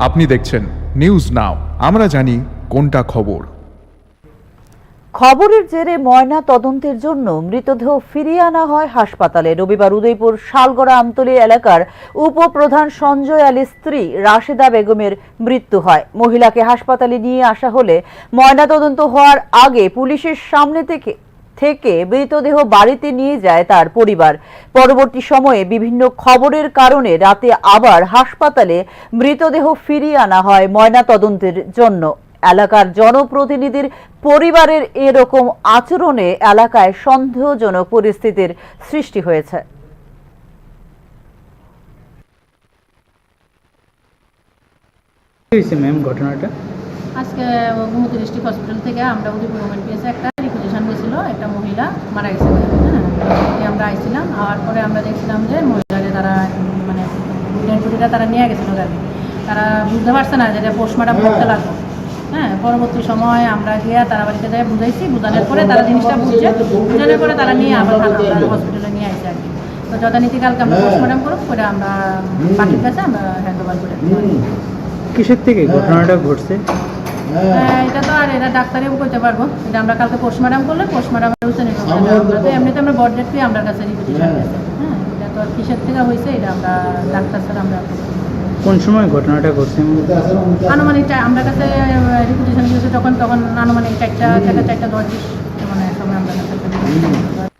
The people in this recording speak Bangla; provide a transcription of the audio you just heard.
আপনি দেখছেন নিউজ নাও আমরা জানি কোনটা খবর। খবরের জেরে ময়না তদন্তের জন্য মৃতদেহ ফিরিয়ে আনা হয় হাসপাতালে। রবিবার উদয়পুর শালগড়া আমতলী এলাকার উপপ্রধান সঞ্জয় আলীর স্ত্রী রাশেদা বেগমের মৃত্যু হয়। মহিলাকে হাসপাতালে নিয়ে আসা হলে ময়না তদন্ত হওয়ার আগে পুলিশের সামনে থেকে থেকে মৃতদেহ বাড়িতে নিয়ে যায় তার পরিবার। পরবর্তী সময়ে বিভিন্ন খবরের কারণে রাতে আবার হাসপাতালে মৃতদেহ ফিরিয়ে আনা হয় ময়না তদন্তের জন্য। এলাকার জনপ্রতিনিধির পরিবারের এরকম আচরণে এলাকায় সন্দেহজনক পরিস্থিতির সৃষ্টি হয়েছে। ম্যাম ঘটনাটা? আজকে গোমতী ডিস্ট্রিক্ট হসপিটাল থেকে আমরা উদয়পুর একটা একটা মহিলা মারা গেছে হ্যাঁ? আমরা আইছিলাম আওয়ার পরে আমরা দেখছিলাম যে মহিলাকে তারা মানে ডেড বডিটা তারা নিয়ে গেছিল গাড়ি তারা বুঝতে পারছে না যে এটা পোস্টমার্টম করতে লাগবে। হ্যাঁ পরবর্তী সময় আমরা গিয়ে তারা বাড়িতে যাই বুঝাইছি বুঝানোর পরে তারা জিনিসটা বুঝছে বুঝানোর পরে তারা নিয়ে আবার হসপিটালে নিয়ে আসছে আর কি। তো যথানীতি কালকে আমরা পোস্টমার্টম করব করে আমরা পাখির কাছে আমরা হ্যান্ড ওভার করে কিসের থেকে ঘটনাটা ঘটছে? হ্যাঁ, এটা তো আর এটা ডাক্তারেও করতে পারব। এটা আমরা কালকে পোস্টমার্টাম করলে পোস্টমার্টাম আমরা তো এমনিতে আমরা বড ডেট পেয়ে আমরা কাছে রিপোজিশন হ্যাঁ এটা তো আর কিসের থেকে হয়েছে এটা আমরা ডাক্তার স্যার আমরা কোন সময় ঘটনাটা ঘটছে? আনুমানিক আমরা কাছে যখন তখন আনুমানিক চারটা থেকে চারটা দশ মানে সময় আমরা কাছে